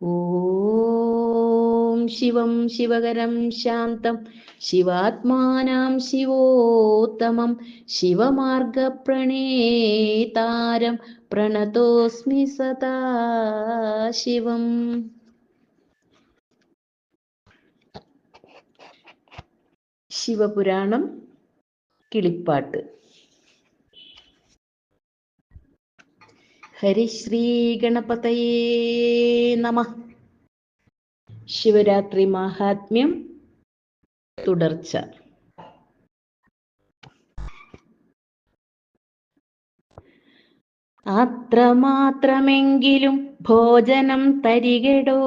ഓം ശിവം ശിവകരം ശാന്തം ശിവാത്മാനം ശിവോത്തമം ശിവമാർഗപ്രണേതാരം പ്രണതോസ്മി സദാ ശിവം. ശിവപുരാണം കിളിപ്പാട്ട്. ഹരിശ്രീ ഗണപതയേ നമ. ശിവരാത്രി മാഹാത്മ്യം. തുടർച്ച. അത്രമാത്രമെങ്കിലും ഭോജനം തരികടോ.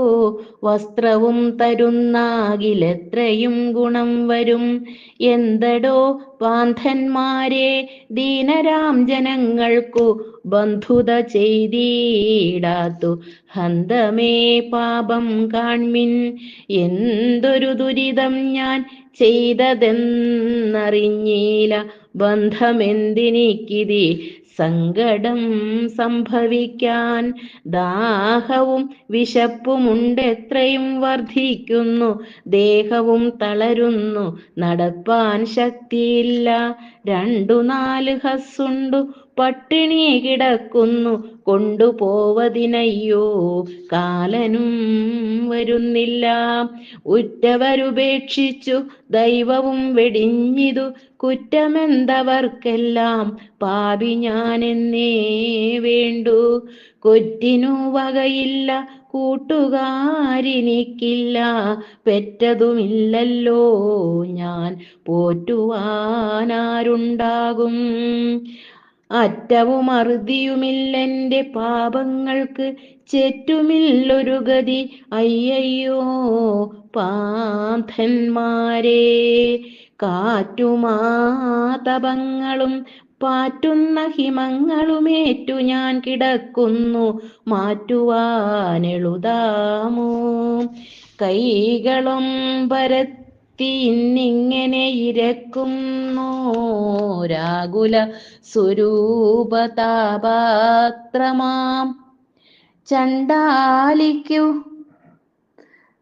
വസ്ത്രവും തരുന്നാകിലെത്രയും ഗുണം വരും. എന്തടോ പാന്ധന്മാരെ ദീനരാം ജനങ്ങൾക്കു ബന്ധുത ചെയ്തീടാത്തു. ഹന്തമേ പാപം കാൺമിൻ. എന്തൊരു ദുരിതം ഞാൻ ചെയ്തതെന്നറിഞ്ഞീല. ബന്ധമെന്തിനിക്കിതി? സങ്കടം സംഭവിക്കാൻ ദാഹവും വിശപ്പുമുണ്ടെത്രയും വർദ്ധിക്കുന്നു ദേഹവും തളരുന്നു. നടപ്പാൻ ശക്തിയില്ല. രണ്ടു നാല് ഹസ്സുണ്ടു. പട്ടിണി കിടക്കുന്നു കൊണ്ടുപോവതിനയ്യോ? കാലനും വരുന്നില്ല. ഉറ്റവരുപേക്ഷിച്ചു ദൈവവും വെടിഞ്ഞിതു കുറ്റമെന്തവർക്കെല്ലാം? പാപി ഞാനെന്നേ വേണ്ടു. കൊറ്റിനു വകയില്ല കൂട്ടുകാരിനിക്കില്ല. പെറ്റതുമില്ലല്ലോ ഞാൻ പോറ്റുവാനാരുണ്ടാകും. അറ്റവും അറുതിയുമില്ലെന്റെ പാപങ്ങൾക്ക് ചെറ്റുമില്ലൊരു ഗതി. അയ്യയ്യോ പാന്തന്മാരെ കാറ്റുമാതപങ്ങളും പാറ്റുന്ന ഹിമങ്ങളുമേറ്റു ഞാൻ കിടക്കുന്നു. മാറ്റുവാനെളുതാമോ കൈകളും പരത്തി ഇന്നിങ്ങനെ ഇരക്കുന്നു. രാകുല സ്വരൂപതാപാത്രമാം. ചണ്ടാലിക്കു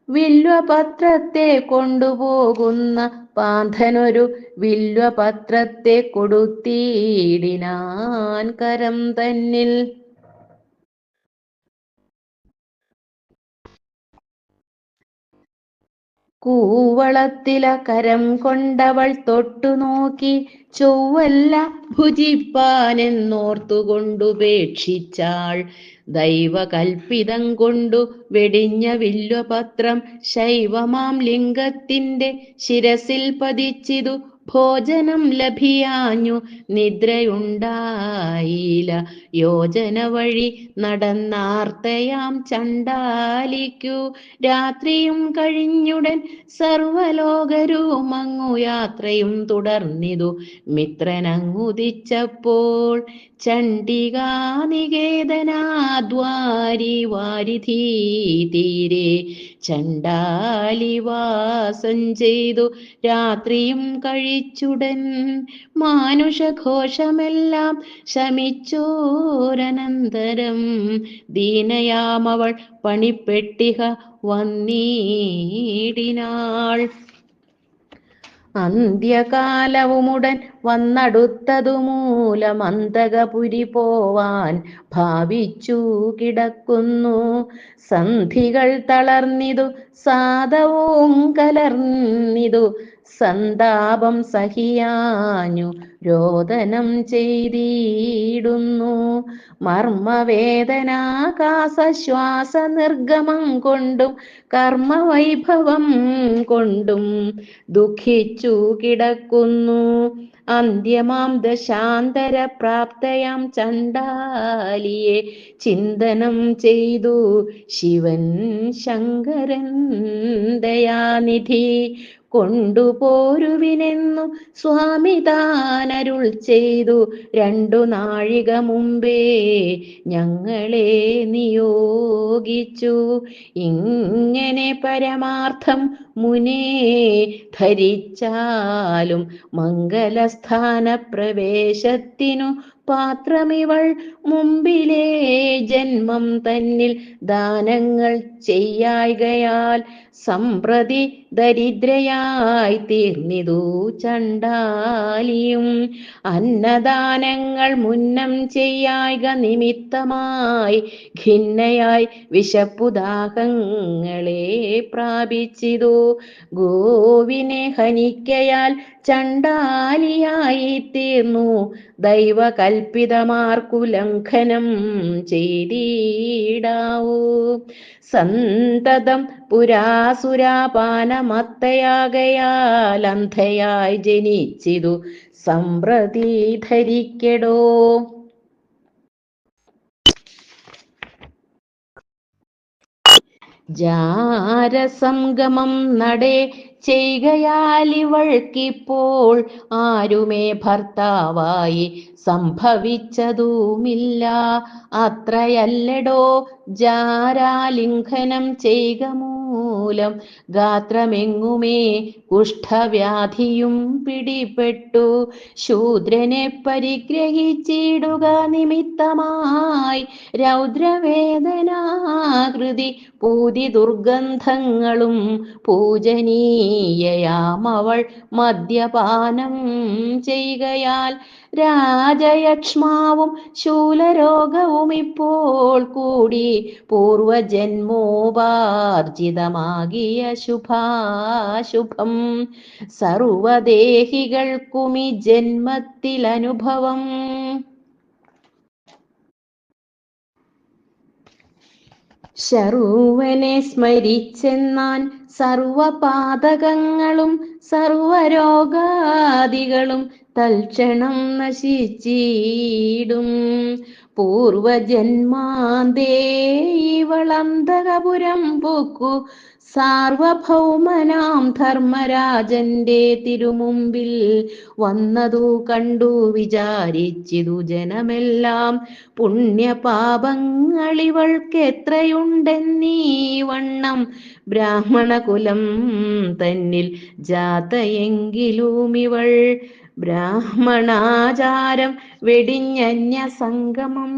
വില്വപത്രത്തെ കൊണ്ടുപോകുന്ന പാന്തനൊരു വില്വപത്രത്തെ കൊടുത്തീടിനാൻ കരം തന്നിൽ. കൂവളത്തില കരം കൊണ്ടവൾ തൊട്ടു നോക്കി ചൊവ്വല്ല ഭുജിപ്പാനെന്നോർത്തുകൊണ്ടുപേക്ഷിച്ചാൾ ദൈവകൽപ്പിതം കൊണ്ടു വെടിഞ്ഞ വില്വപത്രം ശൈവമാം ലിംഗത്തിന്റെ ശിരസിൽ പതിച്ചിതു. ഭോജനം ലഭിയാഞ്ഞു നിദ്രയുണ്ടായില്ല. യോജന വഴി നടന്നാർത്തയാം ചണ്ടാലിക്കു രാത്രിയും കഴിഞ്ഞുടൻ സർവലോകരും അങ്ങു യാത്രയും തുടർന്നിതു. മിത്രനങ്ങുദിച്ചപ്പോൾ ചണ്ഡികാനികേതനാദ്വാരി വാരിധീ തീരെ ചണ്ടാലിവാസം ചെയ്തു. രാത്രിയും കഴിച്ചുടൻ മാനുഷഘോഷമെല്ലാം ശമിച്ചോരനന്തരം. ദീനയാമവൾ പണിപ്പെട്ടിക വന്നീടിനാൾ. അന്ത്യകാലവുമുടൻ വന്നടുത്തതുമൂലമന്തകപുരി മൂലം പോവാൻ ഭാവിച്ചു കിടക്കുന്നു. സന്ധികൾ തളർന്നിതു സാധവും കലർന്നിതു സന്താപം സഹിയാഞ്ഞു രോദനം ചെയ്തിടുന്നു. മർമ്മവേദനാകാശ്വാസ നിർഗമം കൊണ്ടും കർമ്മവൈഭവം കൊണ്ടും ദുഃഖിച്ചു കിടക്കുന്നു. അന്ത്യമാം ദശാന്തര പ്രാപ്തയാം ചണ്ടാലിയെ ചിന്തനം ചെയ്തു ശിവൻ ശങ്കരൻ ദയാനിധി. കൊണ്ടുപോരുവിനെന്നു സ്വാമി താനരുൾ ചെയ്തു. രണ്ടു നാഴിക മുമ്പേ ഞങ്ങളെ നിയോഗിച്ചു. ഇങ്ങനെ പരമാർത്ഥം മുനേ ധരിച്ചാലും മംഗലസ്ഥാന പ്രവേശത്തിനു പാത്രമിവൾ മുമ്പിലെ ജന്മം തന്നിൽ ദാനങ്ങൾ ചെയ്യായികയാൽ സമ്പ്രതി ദരിദ്രയായി തീർന്നിതു ചണ്ടാലിയും. അന്നദാനങ്ങൾ മുന്നം ചെയ്യായിക നിമിത്തമായി ഖിന്നയായി വിശപ്പുദാഹങ്ങളെ പ്രാപിച്ചിതു. ഗോവിനെ ഹനിക്കയാൽ ചണ്ടാലിയായി തീർന്നു. ദൈവകൽപ്പിതമാർക്കു ലംഘനം ചെയ്തിടാവൂ. സന്തതം പുരാസുരാപാനമത്തയാകയാൽ അന്ധയായി ജനിച്ചിതു സമ്പ്രതി ധരിക്കടോ ജാരസംഗമം നടേ ചെയ്കയാലിവൾക്കിപ്പോൾ ആരുമേ ഭർത്താവായി സംഭവിച്ചതുമില്ല. അത്രയല്ലടോ ജാരാലിംഘനം ചെയ്യുക മൂലം ഗാത്രമെങ്ങുമേ കുഷ്ഠവ്യാധിയും പിടിപെട്ടു. ശൂദ്രനെ പരിഗ്രഹിച്ചിടുക നിമിത്തമായി രൗദ്രവേദനാകൃതി പൂതി ദുർഗന്ധങ്ങളും പൂജനീയയാമവൾ മദ്യപാനം ചെയ്യുകയാൽ രാജയക്ഷ്മാവും ശൂലരോഗവും ഇപ്പോൾ കൂടി പൂർവജന്മോപാർജിതമാകിയ ശുഭാശുഭം. സർവദേഹികൾക്കുമി ജന്മത്തിലനുഭവം. ശരൂവനെ സ്മരിച്ചെന്നാൻ സർവപാതകങ്ങളും സർവരോഗാദികളും തൽക്ഷണം നശിച്ചിടും. പൂർവജന്മാന്തേ ഇവളന്തകപുരം പൊക്കു. സാർവഭൗമനാം ധർമ്മരാജന്റെ തിരുമുമ്പിൽ വന്നതു കണ്ടു വിചാരിച്ചിതു ജനമെല്ലാം. പുണ്യപാപങ്ങളിവൾക്കെത്രയുണ്ടെന്നീ വണ്ണം ബ്രാഹ്മണകുലം തന്നിൽ ജാതയെങ്കിലും ഇവൾ. ബ്രാഹ്മണാചാരം വെടിഞ്ഞന്യ സംഗമം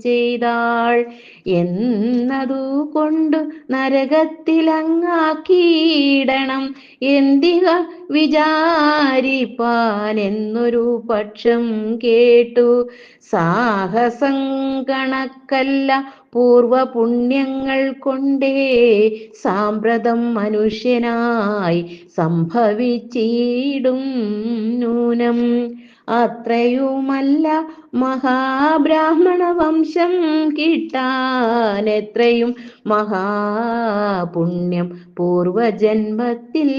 ചെയ്താൾ. എന്നതു കൊണ്ടു നരകത്തിലങ്ങാക്കിയിടണം എന്തിക വിചാരിപ്പാൻ എന്നൊരു പക്ഷം കേട്ടു. സാഹസം കണക്കല്ല പൂർവപുണ്യങ്ങൾ കൊണ്ടേ സാമ്പ്രതം മനുഷ്യനായി സംഭവിച്ചിടും നൂനം. അത്രയുമല്ല മഹാബ്രാഹ്മണ വംശം കിട്ടാൻ എത്രയും മഹാപുണ്യം പൂർവജന്മത്തിൽ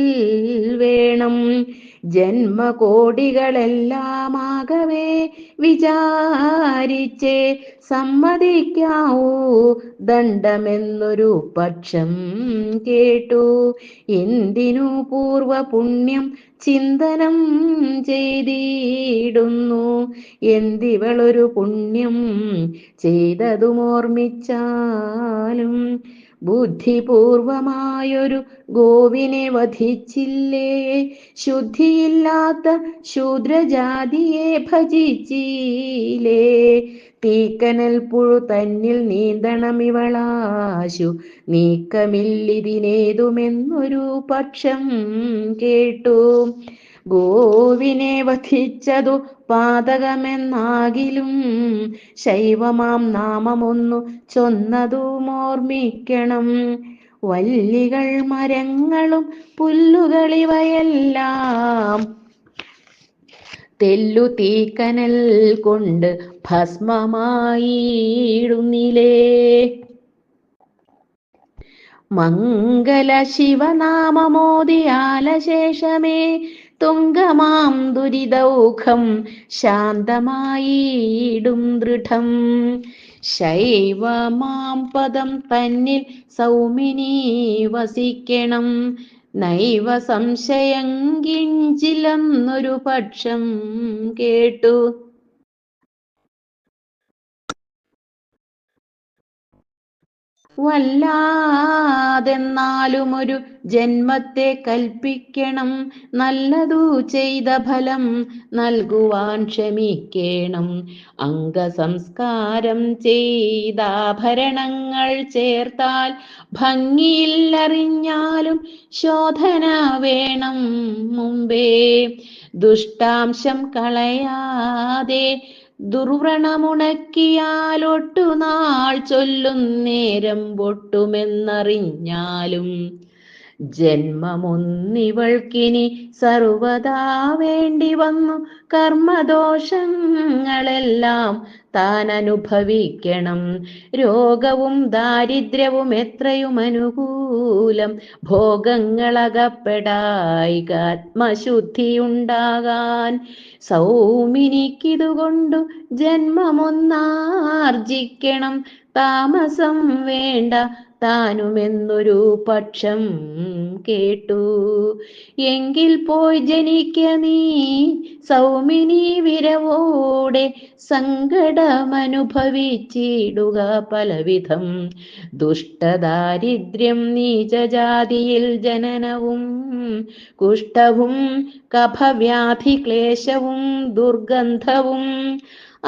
വേണം. ജന്മകോടികളെല്ലാമാകവേ വിചാരിച്ചേ സമ്മതിക്കാവൂ ദണ്ഡമെന്നൊരു പക്ഷം കേട്ടു. എന്തിനു പൂർവ പുണ്യം ചിന്തനം ചെയ്തിടുന്നു? എന്തിവളൊരു പുണ്യം ചെയ്തതും ഓർമ്മിച്ചാലും ബുദ്ധിപൂർവമായൊരു ഗോവിനെ വധിച്ചില്ലേ? ശുദ്ധിയില്ലാത്ത ശൂദ്രജാതിയെ ഭജിച്ചില്ലേ? തീക്കനൽ പുഴു തന്നിൽ നീന്തണമിവളാശു നീക്കമില്ലിതിനേതുമെന്നൊരു പക്ഷം കേട്ടു. ഗോവിനെ വധിച്ചതു പാതകമെന്നാകിലും ശൈവമാം നാമമൊന്നു ചൊന്നതും ഓർമ്മിക്കണം വല്ലികൾ മരങ്ങളും പുല്ലുകളിവയെല്ലാം തെല്ലു തീക്കനൽ കൊണ്ട് ഭസ്മമായിടുന്നിലേ. മംഗല ശിവനാമമോദിയാലശേഷമേ തുങ്കമാം ദുരിതൗഖം ശാന്തമായിടും ദൃഢം. ശൈവമാം പദം തന്നിൽ സൗമിനി വസിക്കണം. നൈവ സംശയം കിഞ്ചിലെന്നൊരു പക്ഷം കേട്ടു. വല്ലാതെന്നാലും ഒരു ജന്മത്തെ കൽപ്പിക്കണം. നല്ലതു ചെയ്ത ഫലം നൽകുവാൻ ക്ഷമിക്കണം. അംഗസംസ്കാരം ചെയ്ത ചെയ്താഭരണങ്ങൾ ചേർത്താൽ ഭംഗിയില്ലറിഞ്ഞാലും ശോധന വേണം മുമ്പേ. ദുഷ്ടാംശം കളയാതെ ദുർവ്രണമുണക്കിയാലൊട്ടുനാൾ ചൊല്ലും നേരം പൊട്ടുമെന്നറിഞ്ഞാലും ജന്മമൊന്നിവൾക്കിനി സർവദാ വേണ്ടി വന്നു കർമ്മദോഷങ്ങളെല്ലാം താൻ അനുഭവിക്കണം രോഗവും ദാരിദ്ര്യവും എത്രയും അനുകൂലം. ഭോഗങ്ങളകപ്പെടായി ആത്മശുദ്ധിയുണ്ടാകാൻ. സൗമിനിക്കിതുകൊണ്ടു ജന്മമൊന്നാർജിക്കണം. താമസം വേണ്ട താനുമെന്നൊരു പക്ഷം കേട്ടു. എങ്കിൽ പോയി ജനിക്ക നീ സൗമിനി വിരവോടെ സങ്കടമനുഭവിച്ചിടുക പലവിധം. ദുഷ്ടദാരിദ്ര്യം നീചജാതിയിൽ ജനനവും കുഷ്ഠവും കഫവ്യാധി ക്ലേശവും ദുർഗന്ധവും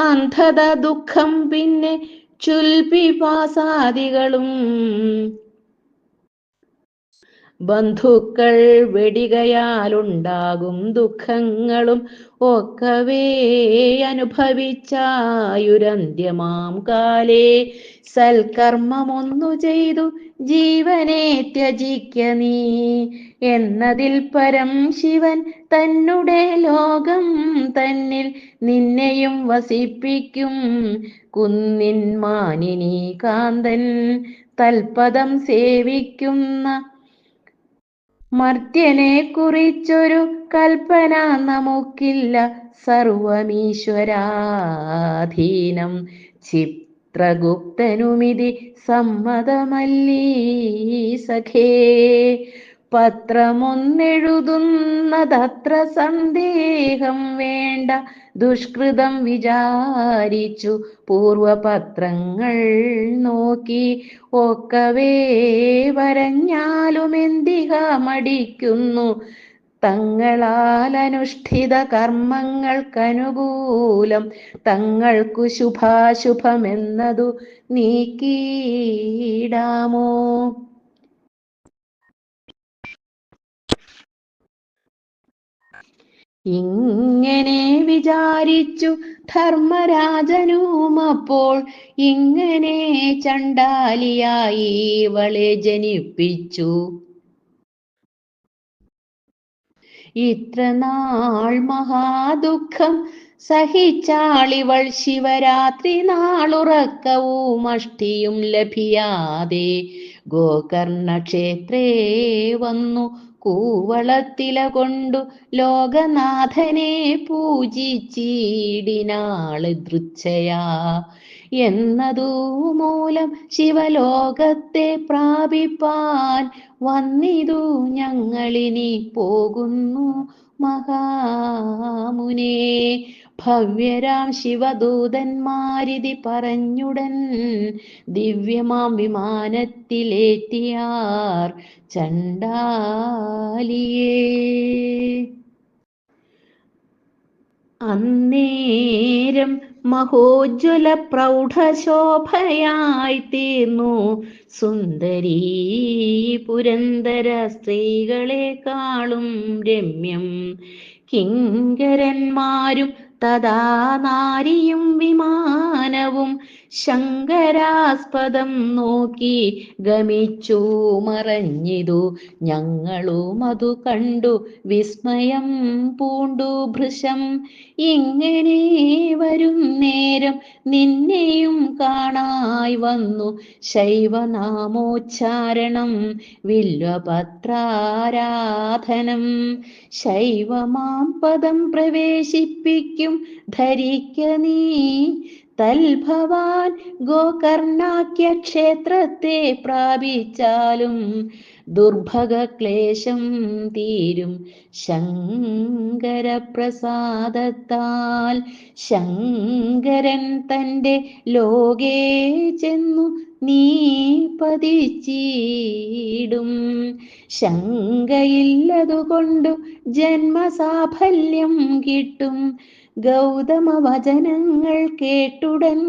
അന്ധത ദുഃഖം പിന്നെ ചുൽപിപാസാദികളും ബന്ധുക്കൾ വെടികയാലുണ്ടാകും ദുഃഖങ്ങളും ഒക്കവേ അനുഭവിച്ചായുരന്ത്യമാം കാലേ. സൽക്കർമ്മമൊന്നു ചെയ്തു ജീവനെ ത്യജിക്ക നീ. എന്നതിൽ പരം ശിവൻ തന്നുടെ ലോകം തന്നിൽ നിന്നെയും വസിപ്പിക്കും കുന്നിൻ മാനിനി കാന്തൻ. തൽപദം സേവിക്കുന്ന മർത്യനെ കുറിച്ചൊരു കൽപ്പന നമുക്കില്ല. സർവമീശ്വരാധീനം ചിത്രഗുപ്തനുമിതി സമ്മതമല്ലീ സഖേ. പത്രമൊന്നെഴുതുന്നതത്ര സന്ദേഹം വേണ്ട. ദുഷ്കൃതം വിചാരിച്ചു പൂർവപത്രങ്ങൾ നോക്കി. ഒക്കവേ വരഞ്ഞാലും എന്തിക മടിക്കുന്നു തങ്ങളാൽ അനുഷ്ഠിത കർമ്മങ്ങൾക്കനുകൂലം. തങ്ങൾക്കു ശുഭാശുഭമെന്നതു നീക്കിയിടാമോ? ഇങ്ങനെ വിചാരിച്ചു ധർമ്മരാജനും അപ്പോൾ ഇങ്ങനെ ചണ്ടാലിയായി ഇവളെ ജനിപ്പിച്ചു. ഇത്ര നാൾ മഹാദുഃഖം സഹിച്ചാളിവൾ ശിവരാത്രി നാളുറക്കവും അഷ്ടിയും ലഭിയാതെ ഗോകർണക്ഷേത്രേ വന്നു കൂവളത്തില കൊണ്ടു ലോകനാഥനെ പൂജിച്ചീടിനാൾ ദൃച്ഛയാ. എന്നതു മൂലം ശിവലോകത്തെ പ്രാപിപ്പാൻ വന്നിതു ഞങ്ങളിനി പോകുന്നു മഹാമുനേ. ഭവ്യരാം ശിവദൂതന്മാരിതി പറഞ്ഞുടൻ ദിവ്യമാം വിമാനത്തിലേറ്റിയാർ ചണ്ടാലിയേ അന്നേരം മഹോജ്വല പ്രൗഢശോഭയായി തീർന്നു. സുന്ദരീ പുരന്തര സ്ത്രീകളെക്കാളും രമ്യം. കിങ്കരന്മാരും തഥാ നാരിയും വിമാനവും ശങ്കരാസ്പദം നോക്കി ഗമിച്ചു മറഞ്ഞിതു. ഞങ്ങളും അതു കണ്ടു. വിസ്മയം പൂണ്ടു ഭൃശം. ഇങ്ങനെ വരും നേരം നിന്നെയും കാണായി വന്നു. ശൈവനാമോച്ചാരണം വില്വപത്രാരാധനം. ശൈവമാം പദം പ്രവേശിപ്പിക്കും. ധരിക്ക നീ. തൽഭവാൻ ഗോകർണാക്യ ക്ഷേത്രത്തെ പ്രാപിച്ചാലും ദുർഭഗക്ലേശം തീരും ശങ്കരപ്രസാദത്താൽ. ശങ്കരൻ തന്റെ ലോകേ ചെന്നു നീ പതിച്ചീടും. ശങ്കയില്ലതുകൊണ്ടു ജന്മസാഫല്യം കിട്ടും. ഗൗതമ വചനങ്ങൾ കേട്ടുടൻ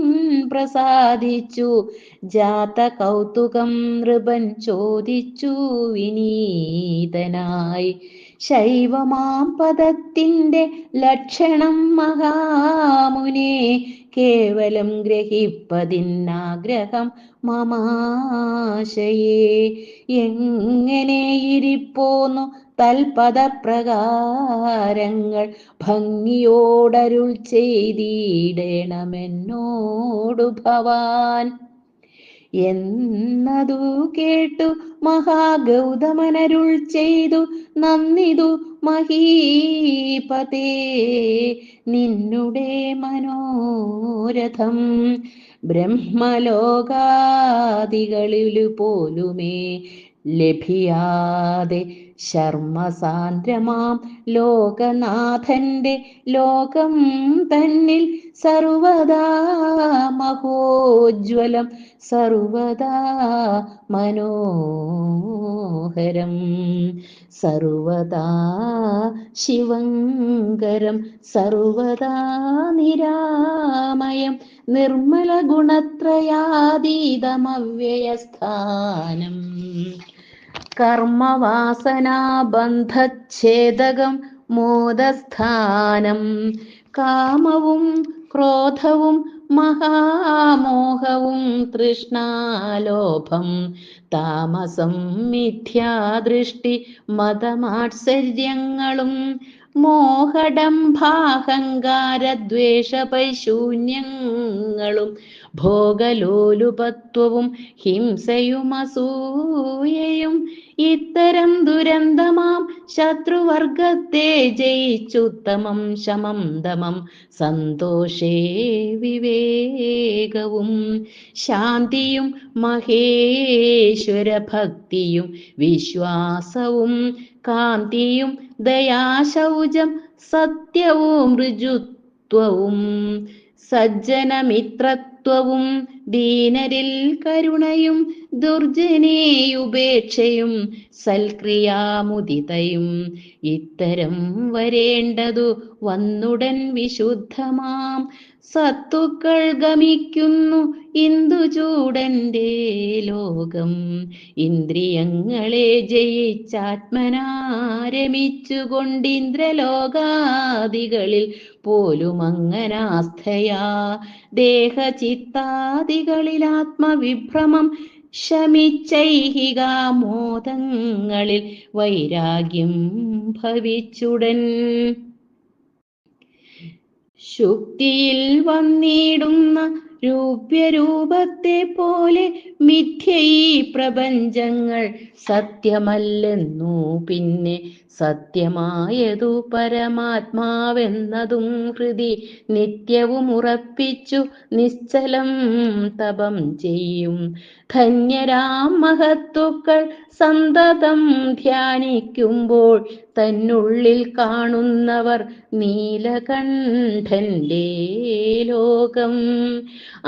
പ്രസാദിച്ചു. ജാത കൗതുകം നൃപൻ ചോദിച്ചു വിനീതനായി. ശൈവമാം പദത്തിന്റെ ലക്ഷണം മഹാമുനെ കേവലം ഗ്രഹിപ്പതിന്നാഗ്രഹം മമാശയേ. എങ്ങനെയിരിപ്പോന്നു തൽപദപ്രകാരങ്ങൾ ഭംഗിയോടരുൾ ചെയ്തിടണമെന്നോടു ഭവാൻ. എന്നതു കേട്ടു മഹാഗൗതമനരുൾ ചെയ്തു നന്ദിതു മഹീപതേ. നിന്നുടെ മനോരഥം ബ്രഹ്മലോകാദികളിലു പോലുമേ ലഭിയാതെ ശർമ്മസാന്ദ്രമാം ലോകനാഥന്റെ ലോകം തന്നിൽ സർവദാ മഹോജ്വലം സർവദാ മനോഹരം സർവദാ ശിവങ്കരം സർവദാ നിരാമയം നിർമ്മല ഗുണത്രയാതീതമവ്യയസ്ഥാനം കർമ്മവാസനാബന്ധച്ഛേദകം മോദസ്ഥാനം. കാമവും ക്രോധവും മഹാമോഹവും തൃഷ്ണാലോഭം. താമസം മിഥ്യാദൃഷ്ടി മതമാത്സര്യങ്ങളും മോഹഡംഭാഹങ്കാരദ്വേഷപൈശൂന്യങ്ങളും ഭോഗലോലുപത്വവും ഹിംസയും അസൂയയും ഇത്തരം ദുരന്തമാം ശത്രുവർഗത്തെ ജയിച്ചുത്തമം ശമം ദമം സന്തോഷേ വിവേകവും ശാന്തിയും മഹേശ്വര ഭക്തിയും വിശ്വാസവും കാന്തിയും ദയാശൗചം സത്യവും ഋജുത്വവും സജ്ജനമിത്രത്വവും ദീനരിൽ കരുണയും ദുർജനേയുപേക്ഷയും സൽക്രിയാമുദിതയും. ഇത്തരം വരേണ്ടതു വന്നുടൻ വിശുദ്ധമാം. സത്തുക്കൾ ഗമിക്കുന്നു ഇന്ദുചൂടന്റെ ലോകം. ഇന്ദ്രിയങ്ങളെ ജയിച്ചാത്മനാരമിച്ചുകൊണ്ട് പോലും അങ്ങനാസ്ഥയാ ദേഹചിത്താദികളിൽ ആത്മവിഭ്രമം ശമിച്ചൈഹികാമോദങ്ങളിൽ വൈരാഗ്യം ഭവിച്ചുടൻ. ശുക്തിയിൽ വന്നിടുന്ന രൂപ്യരൂപത്തെ പോലെ മിഥ്യ ഈ പ്രപഞ്ചങ്ങൾ സത്യമല്ലെന്നു പിന്നെ സത്യമായതു പരമാത്മാവെന്നതും ഹൃദി നിത്യവും ഉറപ്പിച്ചു നിശ്ചലം തപം ചെയ്യും. ധന്യരാം മഹത്തുക്കൾ സന്തതം ധ്യാനിക്കുമ്പോൾ തന്നുള്ളിൽ കാണുന്നവർ നീലകണ്ഠന്റെ ലോകം.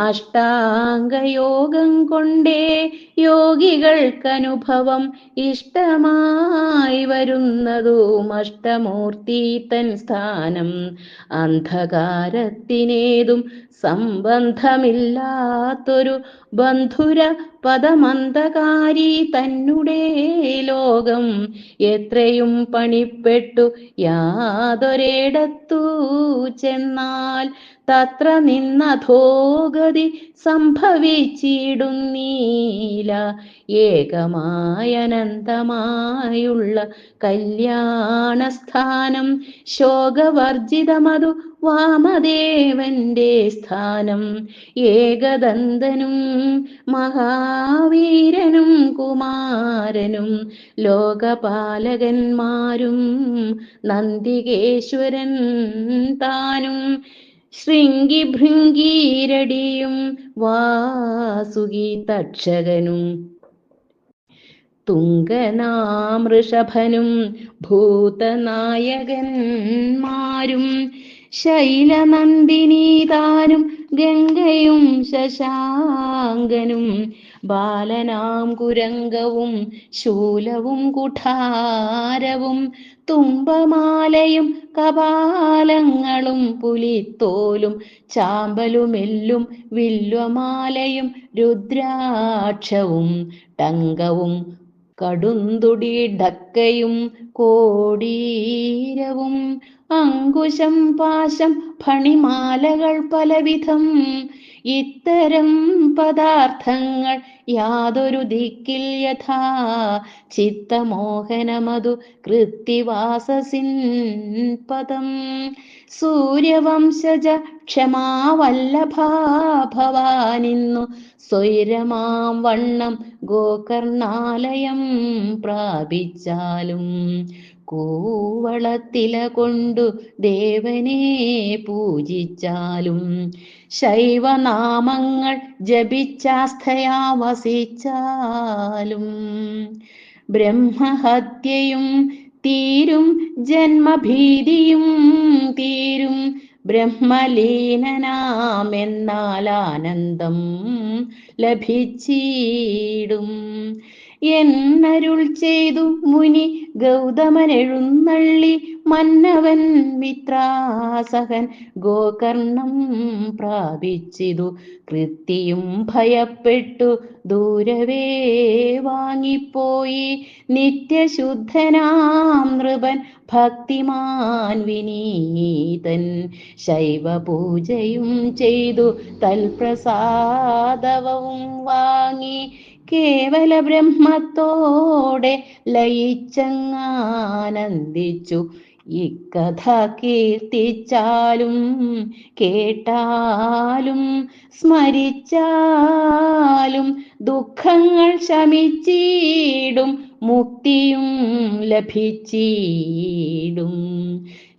അഷ്ടാംഗയോഗം കൊണ്ടേ യോഗികൾക്കനുഭവം ഇഷ്ടമായി പുതുതായി അഷ്ടമൂർത്തി തൻ സ്ഥാനം അന്ധകാരത്തിനേതും സംബന്ധമില്ലാത്തൊരു ബന്ധുര പദമന്ധകാരി തന്നുടേ ലോകം എത്രയും പണിപ്പെട്ടു യാതൊരിടത്തു ചെന്നാൽ തത്ര നിന്നധോഗതി സംഭവിച്ചിടുന്നീല. ഏകമായനന്തമായുള്ള കല്യാണസ്ഥാനം ശോകവർജിതമതു വാമദേവന്റെ സ്ഥാനം ഏകദന്തനും മഹാവീരനും കുമാരനും ലോകപാലകന്മാരും നന്ദികേശ്വരൻ താനും ശൃംഗിഭൃംഗീരടിയും വാസുകി തക്ഷകനും തുങ്കനാമൃഷഭനും ഭൂതനായകന്മാരും ശൈലനന്ദിനീതാനും ഗംഗയും ശശാങ്കനും ബാലനാം കുരങ്കവും ശൂലവും കുഠാരവും തുമ്പമാലയും കപാലങ്ങളും പുലിത്തോലും ചാമ്പലുമെല്ലും വില്വമാലയും രുദ്രാക്ഷവും ടങ്കവും കടുന്തുടി ഡക്കയും കോടീരവും അങ്കുശം പാശം ഫണിമാലകൾ പലവിധം. ഇത്തരം പദാർത്ഥങ്ങൾ യാതൊരു ദിക്കിൽ യഥാ. ചിത്തമോഹനമതു കൃത്തിവാസസിൻ പദം. സൂര്യവംശജ ക്ഷമാവല്ലഭാഭവാനിന്നു സ്വൈരമാം വണ്ണം ഗോകർണാലയം പ്രാപിച്ചാലും കൂവളത്തില കൊണ്ടു ദേവനെ പൂജിച്ചാലും ശൈവനാമങ്ങൾ ജപിച്ചാസ്ഥയാ വസിച്ചാലും ബ്രഹ്മഹത്യയും തീരും ജന്മഭീതിയും തീരും ബ്രഹ്മലീനനാമെന്നാൽ ആനന്ദം ലഭിച്ചിടും എന്നരുൾ ചെയ്തു മുനി ഗൗതമൻ എഴുന്നള്ളി മന്നവൻ മിത്രാസഹൻ ഗോകർണം പ്രാപിച്ചിതു. കൃത്തിയും ഭയപ്പെട്ടു ദൂരവേ വാങ്ങിപ്പോയി. നിത്യശുദ്ധനാം നൃപൻ ഭക്തിമാൻ വിനീതൻ ശൈവപൂജയും ചെയ്തു. തൽപ്രസാദവും വാങ്ങി. കേവല ബ്രഹ്മത്തോടെ ലയിച്ചങ്ങാനന്ദിച്ചു. ഇക്കഥ കീർത്തിച്ചാലും കേട്ടാലും സ്മരിച്ചാലും ദുഃഖങ്ങൾ ശമിച്ചിടും മുക്തിയും ലഭിച്ചിടും.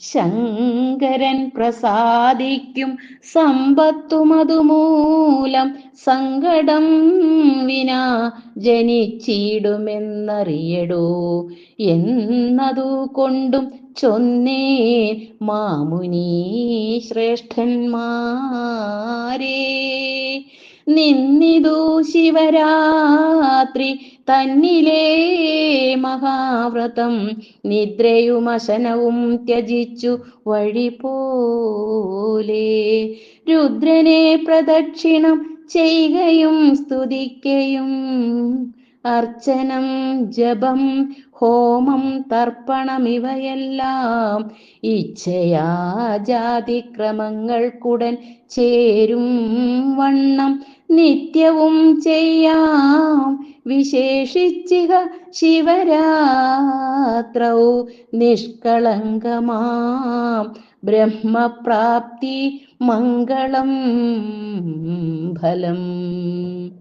ശങ്കരൻ പ്രസാദിക്കും സമ്പത്തുമതുമൂലം സങ്കടം വിനാ ജനിച്ചിടുമെന്നറിയടോ. എന്നതു കൊണ്ടും ചൊന്നേ മാമുനി ശ്രേഷ്ഠന്മാരേ. നിന്നിതു ശിവരാത്രി തന്നിലേ മഹാവ്രതം. നിദ്രയും അശനവും ത്യജിച്ചു വഴി പോലെ. രുദ്രനെ പ്രദക്ഷിണം ചെയ്യുകയും സ്തുതിക്കയും അർച്ചനം ജപം ഹോമം തർപ്പണം ഇവയെല്ലാം ഇച്ഛയാ ജാതിക്രമങ്ങൾക്കുടൻ ചേരും വണ്ണം നിത്യവും ചെയ്യാം. വിശേഷിച്ചിക ശിവരാത്രൗ നിഷ്കളങ്കമാം. ബ്രഹ്മപ്രാപ്തി മംഗളം ഫലം.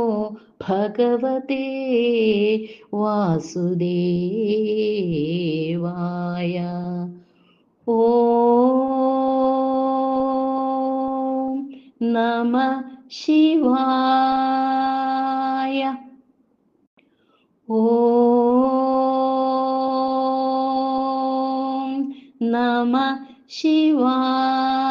ഭഗവതേ വാസുദേവായ. ഓം നമ ശിവായ. ഓം നമ ശിവായ.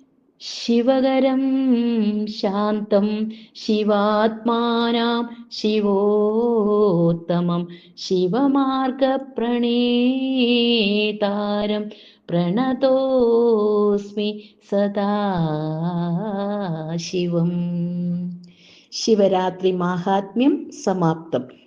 ശിവകരം ശാന്തം ശിവാത്മാനാം ശിവോത്തമം ശിവമാർഗപ്രണേതാരം പ്രണതോസ്മി സദാ ശിവം. ശിവരാത്രി മാഹാത്മ്യം സമാപ്തം.